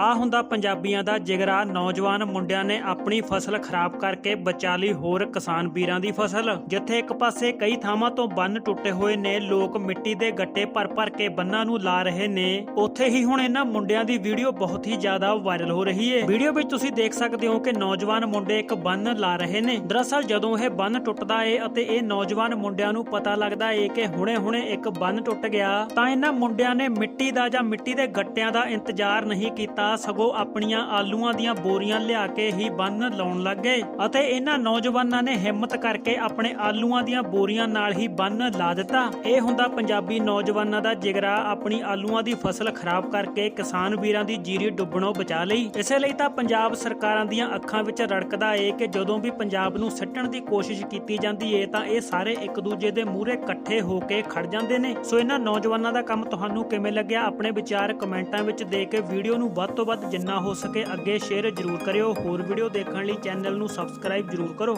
ਆ ਹੁੰਦਾ ਪੰਜਾਬੀਆਂ ਦਾ ਜਿਗਰਾ। ਨੌਜਵਾਨ ਮੁੰਡਿਆਂ ਨੇ ਆਪਣੀ ਫਸਲ ਖਰਾਬ ਕਰਕੇ ਬਚਾ ਲਈ ਹੋਰ ਕਿਸਾਨ ਵੀਰਾਂ ਦੀ ਫਸਲ, ਜਿੱਥੇ ਇੱਕ ਪਾਸੇ ਕਈ ਥਾਵਾਂ ਤੋਂ ਬੰਨ ਟੁੱਟੇ ਹੋਏ ਨੇ, ਲੋਕ ਮਿੱਟੀ ਦੇ ਗੱਟੇ ਭਰ ਭਰ ਕੇ ਬੰਨਾਂ ਨੂੰ ਲਾ ਰਹੇ ਨੇ। ਉੱਥੇ ਹੀ ਹੁਣ ਇਹਨਾਂ ਮੁੰਡਿਆਂ ਦੀ ਵੀਡੀਓ ਬਹੁਤ ਹੀ ਜ਼ਿਆਦਾ ਵਾਇਰਲ ਹੋ ਰਹੀ ਹੈ ਵੀਡੀਓ ਵਿੱਚ ਤੁਸੀਂ ਦੇਖ ਸਕਦੇ ਹੋ ਕਿ ਨੌਜਵਾਨ ਮੁੰਡੇ ਇੱਕ ਬੰਨ ਲਾ ਰਹੇ ਨੇ। ਦਰਅਸਲ ਜਦੋਂ ਇਹ ਬੰਨ ਟੁੱਟਦਾ ਏ ਅਤੇ ਇਹ ਨੌਜਵਾਨ ਮੁੰਡਿਆਂ ਨੂੰ ਪਤਾ ਲੱਗਦਾ ਏ ਕਿ ਹੁਣੇ-ਹੁਣੇ ਇੱਕ ਬੰਨ ਟੁੱਟ ਗਿਆ, ਤਾਂ ਇਹਨਾਂ ਮੁੰਡਿਆਂ ਨੇ ਮਿੱਟੀ ਦਾ ਜਾਂ ਮਿੱਟੀ ਦੇ ਗੱਟਿਆਂ ਦਾ ਇੰਤਜ਼ਾਰ ਨਹੀਂ ਕੀਤਾ। ਸਗੋਂ ਆਪਣੀਆਂ ਆਲੂਆਂ ਦੀਆਂ ਬੋਰੀਆਂ ਲਿਆ ਕੇ ਹੀ ਬੰਨ ਲਾਉਣ ਲੱਗ ਗਏ ਅਤੇ ਇਹਨਾਂ ਨੌਜਵਾਨਾਂ ਨੇ ਹਿੰਮਤ ਕਰਕੇ ਆਪਣੇ ਆਲੂਆਂ ਦੀਆਂ ਬੋਰੀਆਂ ਨਾਲ ਹੀ ਬੰਨ ਲਾ ਦਿੱਤਾ। ਇਹ ਹੁੰਦਾ ਪੰਜਾਬੀ ਨੌਜਵਾਨਾਂ ਦਾ ਜਿਗਰਾ ਆਪਣੀ ਆਲੂਆਂ ਦੀ ਫਸਲ ਖਰਾਬ ਕਰਕੇ ਕਿਸਾਨ ਵੀਰਾਂ ਦੀ ਜੀਰੀ ਡੁੱਬਣੋਂ ਬਚਾ ਲਈ। ਇਸੇ ਲਈ ਤਾਂ ਪੰਜਾਬ ਸਰਕਾਰਾਂ ਦੀਆਂ ਅੱਖਾਂ ਵਿੱਚ ਰੜਕਦਾ ਏ ਕਿ ਜਦੋਂ ਵੀ ਪੰਜਾਬ ਨੂੰ ਸੱਟਣ ਦੀ ਕੋਸ਼ਿਸ਼ ਕੀਤੀ ਜਾਂਦੀ ਏ ਤਾਂ ਇਹ ਸਾਰੇ ਇੱਕ ਦੂਜੇ ਦੇ ਮੂਹਰੇ ਇਕੱਠੇ ਹੋ ਕੇ ਖੜ ਜਾਂਦੇ ਨੇ। ਸੋ ਇਹਨਾਂ ਨੌਜਵਾਨਾਂ ਦਾ ਕੰਮ ਤੁਹਾਨੂੰ ਕਿਵੇਂ ਲੱਗਿਆ? ਆਪਣੇ ਵਿਚਾਰ ਕਮੈਂਟਾਂ ਵਿੱਚ ਦੇ ਕੇ ਵੀਡੀਓ ਨੂੰ ਵੱਧ ਤੋਂ ਵੱਧ ਜਿੰਨਾ ਹੋ ਸਕੇ ਅੱਗੇ ਸ਼ੇਅਰ ਜ਼ਰੂਰ ਕਰਿਓ। ਹੋਰ ਵੀਡੀਓ ਦੇਖਣ ਲਈ ਚੈਨਲ ਨੂੰ ਸਬਸਕ੍ਰਾਈਬ ਜ਼ਰੂਰ ਕਰੋ।